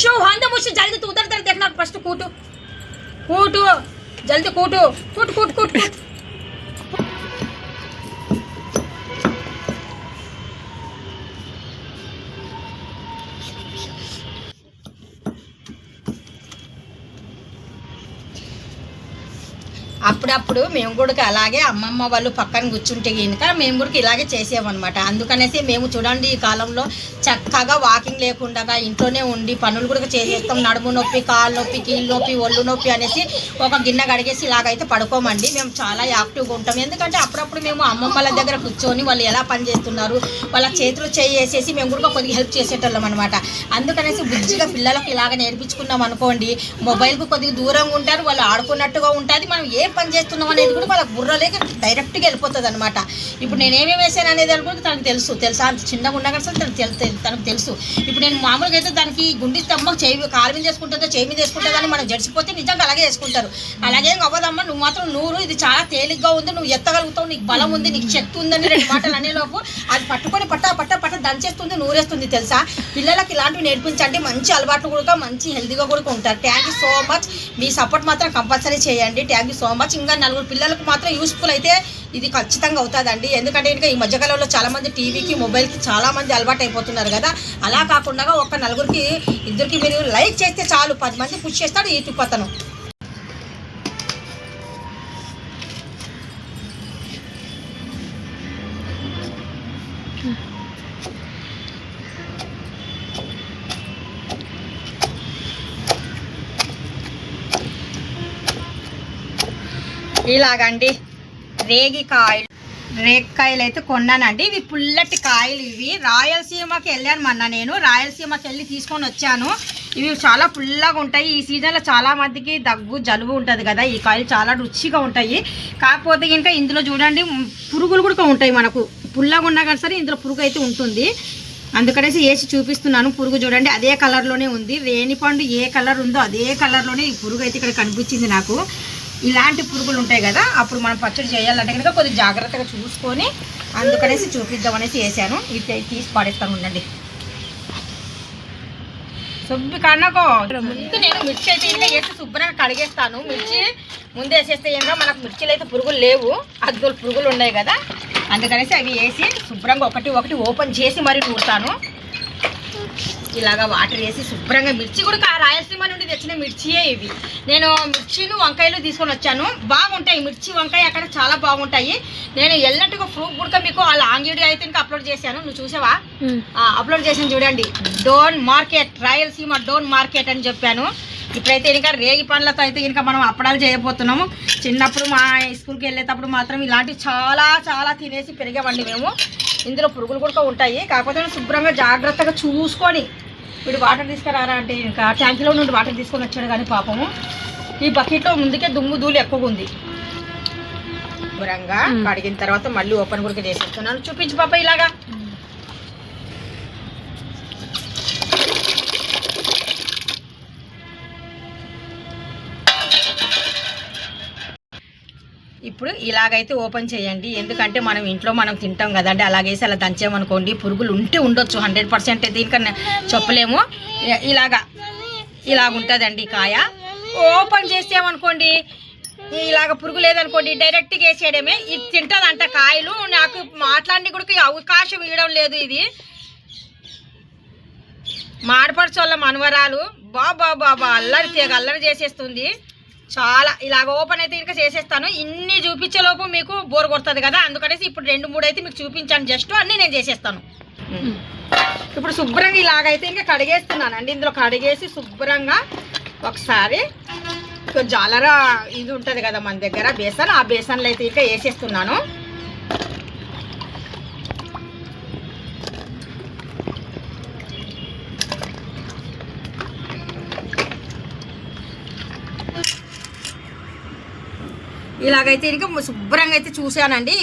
मुश्शो हांदे मुश्शो जल्दी तू उधर उधर देखना फ़र्स्ट कूटो। कूटो, जल्दी कूटो। कूट कूट कूट कूट। అప్పుడప్పుడు మేము కూడా అలాగే అమ్మమ్మ వాళ్ళు పక్కన కూర్చుంటే కనుక మేము కూడా ఇలాగే చేసేవన్నమాట. అందుకనేసి మేము చూడండి ఈ కాలంలో చక్కగా వాకింగ్ లేకుండా ఇంట్లోనే ఉండి పనులు కూడా చేసేస్తాం. నడుము నొప్పి కాలు నొప్పి కీళ్ళ నొప్పి ఒళ్ళు నొప్పి అనేసి ఒక గిన్నె కడిగేసి ఇలాగైతే పడుకోమండి. మేము చాలా యాక్టివ్గా ఉంటాం. ఎందుకంటే అప్పుడప్పుడు మేము అమ్మమ్మల దగ్గర కూర్చొని వాళ్ళు ఎలా పని చేస్తున్నారు వాళ్ళ చేతులు చేయి మేము కూడా కొద్దిగా హెల్ప్ చేసేటోళ్ళం అనమాట అందుకనేసి బుజ్జిగా పిల్లలకు ఇలాగ నేర్పించుకున్నాం అనుకోండి మొబైల్కు కొద్దిగా దూరంగా ఉంటారు వాళ్ళు ఆడుకున్నట్టుగా ఉంటుంది. మనం ఏ పని చేస్తున్నాం అనేది కూడా వాళ్ళ బుర్రలేక డైరెక్ట్గా వెళ్ళిపోతుంది అనమాట ఇప్పుడు నేను ఏమేమి వేసాను అనేది కూడా తనకు తెలుసు తెలుసా? అంత చిన్నగా ఉండగా అసలు తనకు తెలు తనకు తెలుసు. ఇప్పుడు నేను మామూలుగా అయితే దానికి గుండి అమ్మ చేయి కాలు మీద చేసుకుంటుందో చేయి మీద చేసుకుంటుందో అని మనం జడిసిపోతే నిజంగా అలాగే వేసుకుంటారు. అలాగే అవ్వదమ్మా నువ్వు మాత్రం నూరు ఇది చాలా తేలిగ్గా ఉంది నువ్వు ఎత్తగలుగుతావు నీకు బలం ఉంది నీకు శక్తి ఉందని రెండు మాటలు అనేలోపు అది పట్టుకొని పట్టా పట్ట పట్ట దంచేస్తుంది నూరేస్తుంది తెలుసా? పిల్లలకి ఇలాంటివి నేర్పించండి మంచి అలవాట్లు కూడా మంచి హెల్తీగా కూడా ఉంటారు. థ్యాంక్ యూ సో మచ్ మీ సపోర్ట్ మాత్రం కంపల్సరీ చేయండి. థ్యాంక్ యూ సో మచ్ ఇంకా నలుగురు పిల్లలకు మాత్రం యూస్ఫుల్ అయితే ఇది ఖచ్చితంగా అవుతుందండి. ఎందుకంటే ఇంకా ఈ మధ్యకాలంలో చాలా మంది టీవీకి మొబైల్కి చాలా మంది అలవాటు అయిపోతున్నారు కదా. అలా కాకుండా ఒక నలుగురికి ఇద్దరికి మీరు లైక్ చేస్తే చాలు. పది మంది పుష్ చేస్తాడు ఈ అతను ఇలాగండి. రేగి కాయలు రేగికాయలు అయితే కొన్నానండి. ఇవి పుల్లటి కాయలు ఇవి. రాయలసీమకి వెళ్ళాను మొన్న నేను. రాయలసీమకి వెళ్ళి తీసుకొని వచ్చాను. ఇవి చాలా పుల్లగా ఉంటాయి. ఈ సీజన్లో చాలా మందికి దగ్గు జలుబు ఉంటుంది కదా. ఈ కాయలు చాలా రుచిగా ఉంటాయి. కాకపోతే ఇంకా ఇందులో చూడండి పురుగులు కూడా ఉంటాయి మనకు. పుల్లగా ఉన్నా కానీ సరే ఇందులో పురుగు అయితే ఉంటుంది. అందుకనేసి వేసి చూపిస్తున్నాను. పురుగు చూడండి అదే కలర్లోనే ఉంది. రేణిపండు ఏ కలర్ ఉందో అదే కలర్లోనే ఈ పురుగు అయితే ఇక్కడ కనిపించింది నాకు. ఇలాంటి పురుగులు ఉంటాయి కదా అప్పుడు మనం పచ్చడి చేయాలంటే కనుక కొద్దిగా జాగ్రత్తగా చూసుకొని అందుకనేసి చూపిద్దాం అనేసి వేసాను ఇది తీసి పడేస్తాను ఉండండి. సుబ్బి కన్నకో ముందు నేను మిర్చి అయితే ఇంకా వేసి శుభ్రంగా కడిగేస్తాను. మిర్చి ముందు వేసేస్తే ఏంటో మనకు మిర్చిలు అయితే పురుగులు లేవు. అద్దులు పురుగులు ఉన్నాయి కదా. అందుకనేసి అవి వేసి శుభ్రంగా ఒకటి ఒకటి ఓపెన్ చేసి మరి నూరుతాను. ఇలాగా వాటర్ వేసి శుభ్రంగా మిర్చి కూడా రాయలసీమ నుండి తెచ్చిన మిర్చియే ఇవి. నేను మిర్చిను వంకాయలు తీసుకొని వచ్చాను. బాగుంటాయి. మిర్చి వంకాయ అక్కడ చాలా బాగుంటాయి. నేను ఎల్లట్టుగా ఫ్రూట్ కూడా మీకు ఆ లాంగ్ వీడియో అయితే ఇంకా అప్లోడ్ చేశాను. నువ్వు చూసావా? అప్లోడ్ చేసాను చూడండి. డోన్ మార్కెట్ రాయలసీమ డోన్ మార్కెట్ అని చెప్పాను. ఇప్పుడైతే ఇంకా రేగి పండ్లతో అయితే ఇంకా మనం అప్పడాలు చేయబోతున్నాము. చిన్నప్పుడు మా స్కూల్కి వెళ్ళేటప్పుడు మాత్రం ఇలాంటివి చాలా చాలా తినేసి పెరిగామండి మేము. ఇందులో పురుగులు కూడా ఉంటాయి. కాకపోతే శుభ్రంగా జాగ్రత్తగా చూసుకొని వీడు వాటర్ తీసుకురారా అంటే ఇంకా ట్యాంకీలో నుండి వాటర్ తీసుకొని వచ్చాడు కానీ పాపము. ఈ బకెట్లో ముందుకే దుమ్ము ధూళి ఎక్కువగా ఉంది. శుభ్రంగా కడిగిన తర్వాత మళ్ళీ ఓపెన్ కూడా చేసేస్తున్నాను. చూపించు పాప ఇలాగా. ఇప్పుడు ఇలాగైతే ఓపెన్ చేయండి. ఎందుకంటే మనం ఇంట్లో మనం తింటాం కదండి. అలాగేసి అలా దంచామనుకోండి పురుగులు ఉంటే ఉండొచ్చు. హండ్రెడ్ పర్సెంట్ దీనికన్నా చెప్పలేము. ఇలాగా ఇలాగ ఉంటుందండి కాయ. ఓపెన్ చేసామనుకోండి ఇలాగ పురుగు లేదనుకోండి డైరెక్ట్గా వేసేయడమే. ఇది తింటుందంట కాయలు. నాకు మాట్లాడి కూడా అవకాశం ఇవ్వడం లేదు ఇది. మాడపడుచోళ్ళ మనవరాలు. బాబా బాబా అల్లరి తీగ అల్లరి చేసేస్తుంది. చాలా ఇలాగ ఓపెన్ అయితే ఇంకా చేసేస్తాను. ఇన్ని చూపించేలోపు మీకు బోర్ కొడుతుంది కదా అందుకనేసి ఇప్పుడు రెండు మూడు అయితే మీకు చూపించాను. జస్ట్ అన్నీ నేను చేసేస్తాను. ఇప్పుడు శుభ్రంగా ఇలాగైతే ఇంకా కడిగేస్తున్నానండి. ఇందులో కడిగేసి శుభ్రంగా ఒకసారి జాలర ఇది ఉంటుంది కదా మన దగ్గర బేసన్. ఆ బేసన్లో అయితే ఇంకా వేసేస్తున్నాను. ఇలాగైతే ఇంకా శుభ్రంగా అయితే చూశానండి.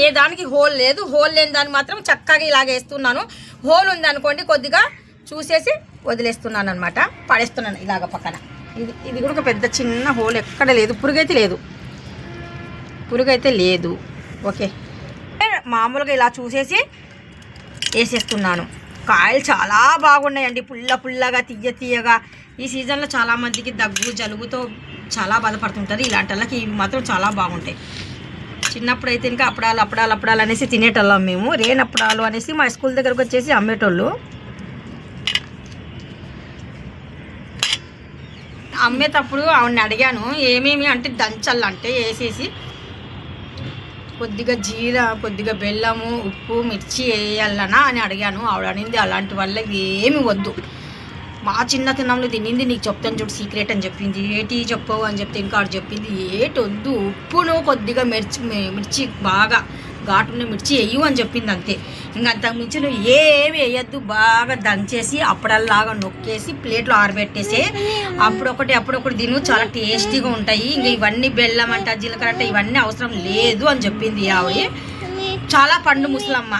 ఏ దానికి హోల్ లేదు. హోల్ లేని దాన్ని మాత్రం చక్కగా ఇలాగ వేస్తున్నాను. హోల్ ఉంది అనుకోండి కొద్దిగా చూసేసి వదిలేస్తున్నాను అనమాట పడేస్తున్నాను ఇలాగ పక్కన. ఇది ఇది కూడా ఒక పెద్ద చిన్న హోల్ ఎక్కడ లేదు. పురుగైతే లేదు. పురుగైతే లేదు. ఓకే. మామూలుగా ఇలా చూసేసి వేసేస్తున్నాను. కాయలు చాలా బాగున్నాయండి. పుల్ల పుల్లగా తీయ తీయగా ఈ సీజన్లో చాలా మందికి దగ్గు జలుబుతో చాలా బాధపడుతుంటారు. ఇలాంటి వాళ్ళకి ఇవి మాత్రం చాలా బాగుంటాయి. చిన్నప్పుడు అయితే ఇంకా అప్పడాలు అప్పడాలు అప్పడాలు అనేసి తినేటోళ్ళం మేము. రేన్ అప్పడాలు అనేసి మా స్కూల్ దగ్గరకు వచ్చేసి అమ్మేటోళ్ళు. అమ్మేటప్పుడు ఆవిడని అడిగాను ఏమేమి? అంటే దంచల్ అంటే వేసేసి కొద్దిగా జీర కొద్దిగా బెల్లము ఉప్పు మిర్చి వేయాలనా అని అడిగాను. ఆవిడ అనింది అలాంటి వల్ల ఏమి వద్దు. మా చిన్నతనంలో తినింది నీకు చెప్తాను చూడు సీక్రెట్ అని చెప్పింది. ఏటి చెప్పవు అని చెప్తే ఇంకా చెప్పింది. ఏటి వద్దు ఉప్పును కొద్దిగా మిర్చి మిర్చి బాగా ఘాటున్న మిర్చి వేయు అని చెప్పింది అంతే. ఇంకా అంతకు మించి నువ్వు ఏమి వేయద్దు బాగా దంచేసి అప్పుడల్లాగా నొక్కేసి ప్లేట్లో ఆరబెట్టేసి. అప్పుడొకటి అప్పుడొకటి తిను చాలా టేస్టీగా ఉంటాయి. ఇంకా ఇవన్నీ బెల్లం అంట జీలకర్ర అంట ఇవన్నీ అవసరం లేదు అని చెప్పింది ఆవిడ. చాలా పండు ముసలమ్మ.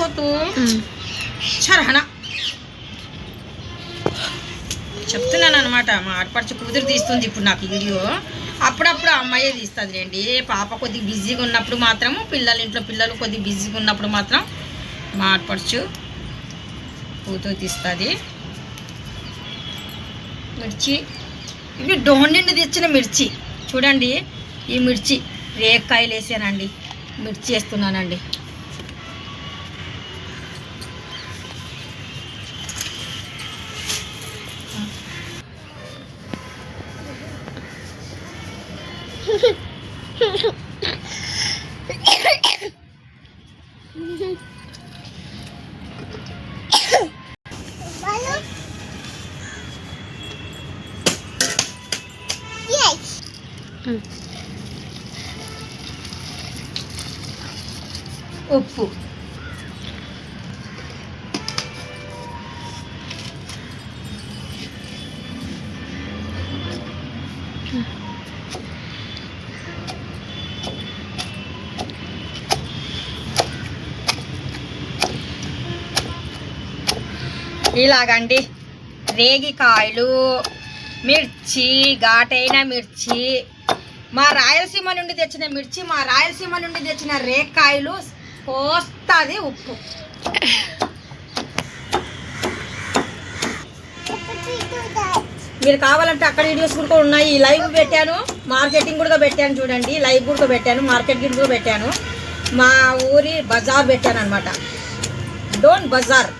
పోతూ చెప్తున్నాను అనమాట మా ఆడపడుచు కూతురు తీస్తుంది ఇప్పుడు నాకు వీడియో. అప్పుడప్పుడు ఆ అమ్మాయే తీస్తుంది రండి పాప కొద్దిగా బిజీగా ఉన్నప్పుడు మాత్రం పిల్లలు ఇంట్లో పిల్లలు కొద్దిగా బిజీగా ఉన్నప్పుడు మాత్రం మా ఆడపడుచు కూతురు తీస్తుంది. మిర్చి. ఇవి డోన్ నుండి తెచ్చిన మిర్చి. చూడండి ఈ మిర్చి రేక్కాయలు వేసానండి మిర్చి వేస్తున్నానండి. ఉప్పు ఇలాగండి. రేగికాయలు మిర్చి ఘాటైన మిర్చి మా రాయలసీమ నుండి తెచ్చిన మిర్చి మా రాయలసీమ నుండి తెచ్చిన రేక్కాయలు పోస్తుంది ఉప్పు. మీరు కావాలంటే అక్కడ వీడియోస్ కూడా ఉన్నాయి. లైవ్ పెట్టాను. మార్కెటింగ్ కూడా పెట్టాను చూడండి. లైవ్ కూడా పెట్టాను. మార్కెటింగ్ కూడా పెట్టాను. మా ఊరి బజార్ పెట్టాను అనమాట డోన్ బజార్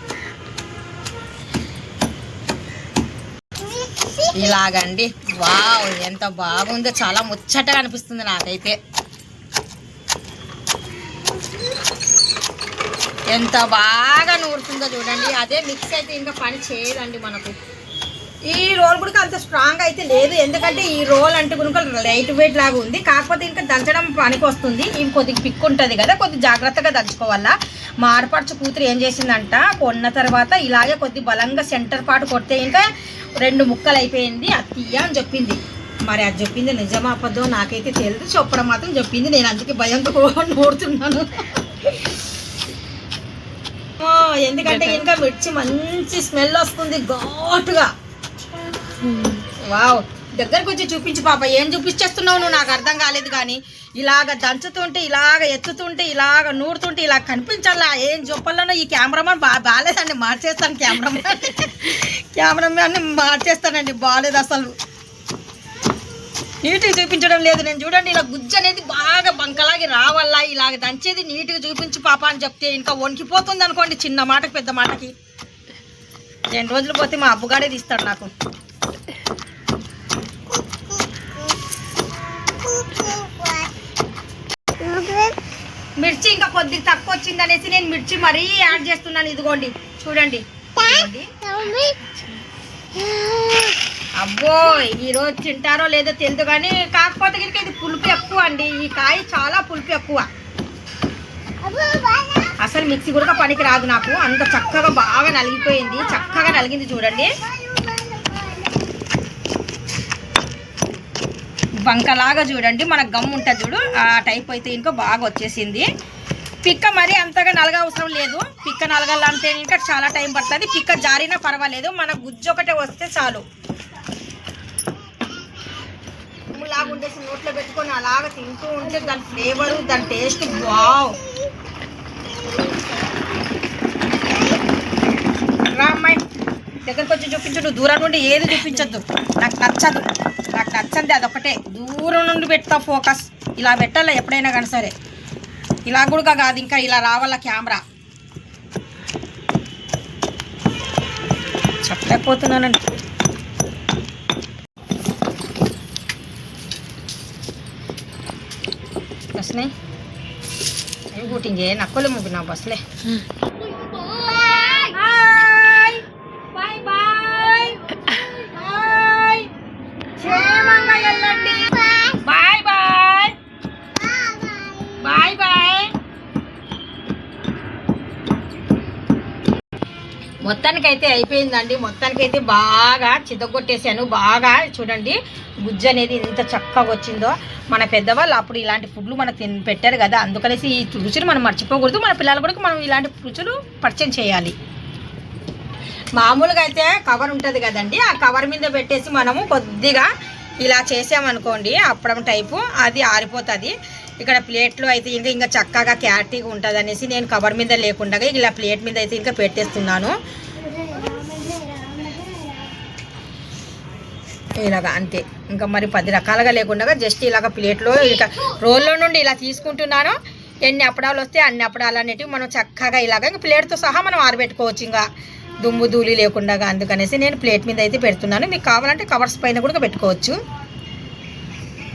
ఇలాగండి. వావ్ ఎంత బాగుందో చాలా ముచ్చటగా అనిపిస్తుంది నాకైతే. ఎంత బాగా నూరుతుందో చూడండి. అదే మిక్స్ అయితే ఇంకా పని చేయదండి మనకు. ఈ రోల్ కూడా అంత స్ట్రాంగ్ అయితే లేదు. ఎందుకంటే ఈ రోల్ అంటే కనుక లైట్ వెయిట్ లాగా ఉంది. కాకపోతే ఇంకా దంచడం పనికి వస్తుంది. ఇవి కొద్దిగా పిక్ ఉంటుంది కదా కొద్ది జాగ్రత్తగా దంచుకోవాలా. మా కూతురు ఏం చేసిందంట కొన్న తర్వాత ఇలాగే కొద్ది బలంగా సెంటర్ పాటు కొడితే ఇంకా రెండు ముక్కలు అయిపోయింది అది తీయ అని చెప్పింది. మరి అది చెప్పింది నిజమా అబద్ధో నాకైతే తెలియదు చెప్పడం మాత్రం చెప్పింది. నేను అందుకే భయంతో నోడుతున్నాను. ఎందుకంటే ఇంకా మిర్చి మంచి స్మెల్ వస్తుంది ఘాటుగా. వావ్. దగ్గరకు వచ్చి చూపించు పాప ఏం చూపించేస్తున్నావు నువ్వు? నాకు అర్థం కాలేదు కానీ ఇలాగ దంచుతుంటే ఇలాగ ఎత్తుతుంటే ఇలాగ నూరుతుంటే ఇలా కనిపించాలా? ఏం చెప్పాలనో ఈ కెమెరామాన్ బా బాగాలేదండి మార్చేస్తాను కెమెరామాన్ కెమెరామాన్ని మార్చేస్తానండి బాగాలేదు అసలు. నీట్గా చూపించడం లేదు. నేను చూడండి ఇలా గుజ్జు అనేది బాగా బంకలాగి రావాలా ఇలాగ దంచేది నీట్గా చూపించు పాప అని చెప్తే ఇంకా వణికిపోతుంది అనుకోండి చిన్న మాటకి పెద్ద మాటకి. రెండు రోజులు పోతే మా అబ్బుగాడే తీస్తాడు నాకు. కొద్దిగా తక్కువ వచ్చింది అనేసి నేను మిర్చి మరీ యాడ్ చేస్తున్నాను ఇదిగోండి. చూడండి. అబ్బో ఈరోజు తింటారో లేదో తెలియదు కానీ కాకపోతే కనుక ఇది పులుపు ఎక్కువ అండి. ఈ కాయ చాలా పులుపు ఎక్కువ. అసలు మిక్సీ కూడా పనికి రాదు నాకు. అంత చక్కగా బాగా నలిగిపోయింది. చక్కగా నలిగింది చూడండి. బంకలాగా చూడండి. మన గమ్ ఉంటుంది చూడు. ఆ టైప్ అయితే ఇంకో బాగా వచ్చేసింది. పిక్క మరి అంతగా నలగ అవసరం లేదు. పిక్క నలగాలంటే ఇంకా చాలా టైం పడుతుంది. పిక్క జారినా పర్వాలేదు. మన గుజ్జు ఒకటే వస్తే చాలు. లాగుండేసి నోట్లో పెట్టుకొని అలాగ తింటూ ఉంటే దాని ఫ్లేవర్ దాని టేస్ట్ వావ్. రా దగ్గరకు వచ్చి చూపించు. నువ్వు దూరం నుండి ఏది చూపించద్దు. నాకు నచ్చదు. నాకు నచ్చంది అదొకటే దూరం నుండి పెడతా ఫోకస్ ఇలా పెట్టాలా ఎప్పుడైనా కానీ సరే. ఇలా కూడా కాదు ఇంకా ఇలా రావాల కెమెరా? చెప్పలేకపోతున్నానండి. బస్నే ఏం కూటింగే నక్కలు ముగ్గు నా బస్లే మొత్తానికైతే అయిపోయిందండి. మొత్తానికైతే బాగా చితగొట్టేసాను బాగా చూడండి గుజ్జు అనేది ఎంత చక్కగా వచ్చిందో. మన పెద్దవాళ్ళు అప్పుడు ఇలాంటి ఫుడ్లు మనకు తిని పెట్టారు కదా అందుకనేసి ఈ రుచులు మనం మర్చిపోకూడదు. మన పిల్లలు కూడా మనం ఇలాంటి రుచులు పరిచయం చేయాలి. మామూలుగా అయితే కవర్ ఉంటుంది కదండి. ఆ కవర్ మీద పెట్టేసి మనము కొద్దిగా ఇలా చేసామనుకోండి అప్పడం టైపు అది ఆరిపోతుంది. ఇక్కడ ప్లేట్లో అయితే ఇంకా ఇంకా చక్కగా క్యారెట్గా ఉంటుంది అనేసి నేను కవర్ మీద లేకుండా ఇలా ప్లేట్ మీద అయితే ఇంకా పెట్టేస్తున్నాను. ఇలాగా అంతే. ఇంకా మరి పది రకాలుగా లేకుండా జస్ట్ ఇలాగ ప్లేట్లో ఇక రోల్లో నుండి ఇలా తీసుకుంటున్నాను. ఎన్ని అప్పడాలు వస్తే అన్ని అప్పడాలు అనేటివి మనం చక్కగా ఇలాగ ఇంకా ప్లేట్తో సహా మనం ఆరబెట్టుకోవచ్చు ఇంకా. దుమ్ము ధూళి లేకుండా అందుకనేసి నేను ప్లేట్ మీద అయితే పెడుతున్నాను. మీకు కావాలంటే కవర్స్ పైన కూడా పెట్టుకోవచ్చు.